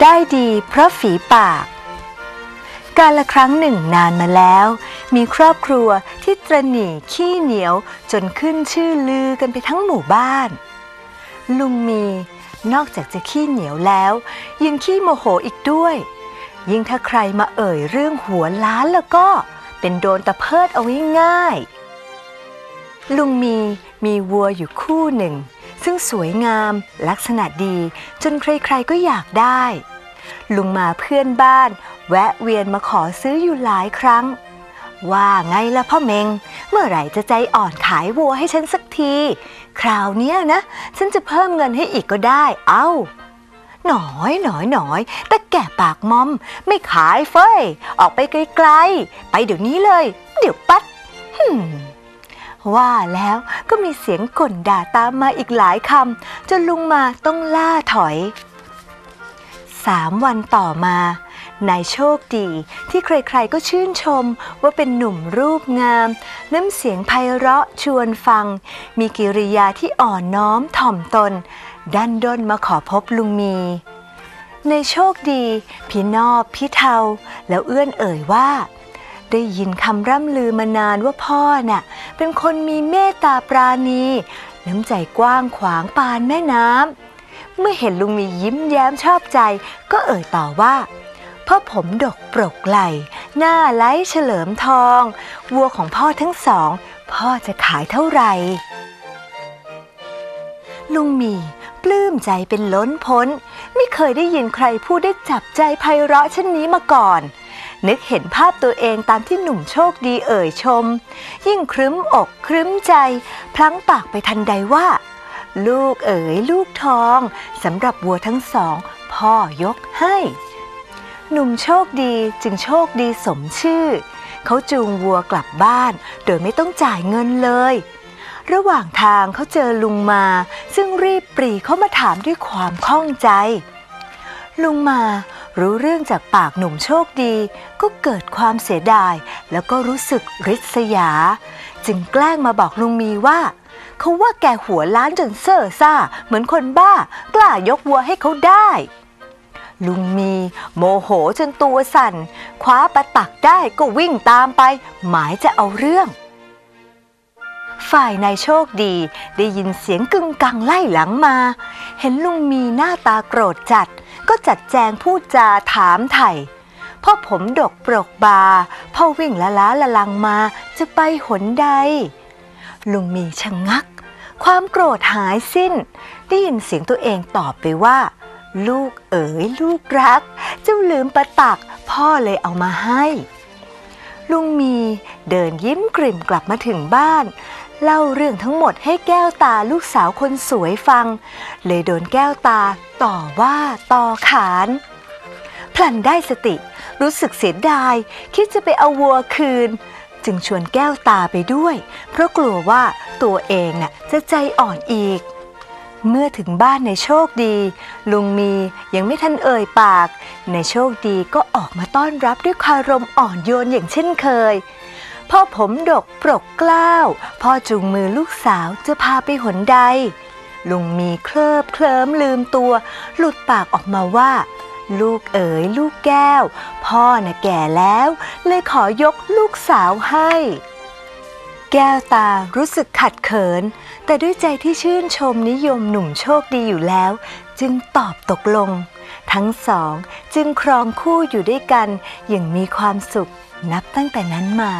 ได้ดีเพราะฝีปาก การละครั้งหนึ่งนานมาแล้ว มีครอบครัวที่ตรหนีขี้เหนียวจนขึ้นชื่อลือกันไปทั้งหมู่บ้าน ลุงมีนอกจากจะขี้เหนียวแล้ว ยังขี้โมโหอีกด้วย ยิ่งถ้าใครมาเอ่ยเรื่องหัวล้านแล้วก็เป็นโดนตะเพิดเอาไว้ง่าย ลุงมีมีวัวอยู่คู่หนึ่ง ซึ่งสวยงาม ลักษณะดี จนใครๆก็อยากได้ ลุงมาเพื่อนบ้าน แวะเวียนมาขอซื้ออยู่หลายครั้ง ว่าไงล่ะพ่อเมง เมื่อไหร่จะใจอ่อนขายวัวให้ฉันสักที คราวเนี้ยนะ ฉันจะเพิ่มเงินให้อีกก็ได้ เอ้าหน่อยหน่อยหน่อยแต่แก่ปากมอม ไม่ขายเฟ้ย ออกไปไกลๆ ไปเดี๋ยวนี้เลย เดี๋ยวปัด ว่าแล้วก็มีเสียงก่นด่าตามมาอีกหลายคำจนลุงมาต้องล่าถอยสามวันต่อมา นายโชคดีที่ใครๆก็ชื่นชมว่าเป็นหนุ่มรูปงาม น้ำเสียงไพเราะชวนฟัง มีกิริยาที่อ่อนน้อมถ่อมตน ดันด้นมาขอพบลุงมี ในโชคดีพี่นอบพี่เทาแล้วเอื้อนเอ่ยว่า ได้ยินคำร่ำลือมานานว่าพ่อน่ะ เป็นคนมีเมตตาปราณี น้ำใจกว้างขวางปานแม่น้ำ เมื่อเห็นลุงมียิ้มแย้มชอบใจ ก็เอ่ยต่อว่าพ่อผมดกปรกไหล หน้าไล้เฉลิมทอง วัวของพ่อทั้งสอง พ่อจะขายเท่าไหร่ ลุงมีปลื้มใจเป็นล้นพ้น ไม่เคยได้ยินใครพูดได้จับใจไพเราะเช่นนี้มาก่อน นึกเห็นภาพตัวเองตามที่หนุ่มโชคดีเอ่ยชม ยิ่งครึ้มอกครึ้มใจ พลั้งปากไปทันใดว่า ลูกเอ๋ยลูกทองสำหรับวัวทั้งสอง พ่อยกให้ หนุ่มโชคดีจึงโชคดีสมชื่อ เขาจูงวัวกลับบ้าน โดยไม่ต้องจ่ายเงินเลย ระหว่างทางเขาเจอลุงมา ซึ่งรีบปรีเข้ามาถามด้วยความข้องใจ ลุงมา รู้เรื่องจากปากหนุ่มโชคดี ก็เกิดความเสียดาย แล้วก็รู้สึกริษยา จึงแกล้งมาบอกลุงมีว่าเขาว่าแกหัวล้านจนเซ่อซ่า เหมือนคนบ้า กล้ายกวัวให้เขาได้ ลุงมี โมโหจนตัวสั่น คว้าประตักได้ก็วิ่งตามไป หมายจะเอาเรื่อง ฝ่ายนายโชคดีได้ยินเสียงกึ่งกังไล่หลังมา เห็นลุงมีหน้าตาโกรธจัด ก็จัดแจงพูดจาถามไถ่พ่อผมดกปรกบา พ่อวิ่งละล้าละลังมาจะไปหนใด ลุงมีชะงัก ความโกรธหายสิ้น ได้ยินเสียงตัวเองตอบไปว่า ลูกเอ๋ยลูกรัก เจ้าลืมประตัก พ่อเลยเอามาให้ ลุงมีเดินยิ้มกริ่มกลับมาถึงบ้าน เล่าเรื่องทั้งหมดให้แก้วตาลูกสาวคนสวยฟัง เลยโดนแก้วตาต่อว่าต่อขานพลันได้สติรู้สึกเสียดาย คิดจะไปเอาวัวคืน จึงชวนแก้วตาไปด้วย เพราะกลัวว่าตัวเองน่ะจะใจอ่อนอีก เมื่อถึงบ้านในโชคดี ลุงมียังไม่ทันเอ่ยปาก ในโชคดีก็ออกมาต้อนรับด้วยคารมอ่อนโยนอย่างเช่นเคย พ่อผมดกปรกกล้าว พ่อจูงมือลูกสาวจะพาไปหนใด ลุงมีเคลิบเคลิ้มลืมตัว หลุดปากออกมาว่า ลูกเอ๋ยลูกแก้ว พ่อน่ะแก่แล้ว เลยขอยกลูกสาวให้ แก้วตารู้สึกขัดเขิน แต่ด้วยใจที่ชื่นชมนิยมหนุ่มโชคดีอยู่แล้ว จึงตอบตกลง ทั้งสองจึงครองคู่อยู่ด้วยกัน อย่างมีความสุขนับตั้งแต่นั้นมา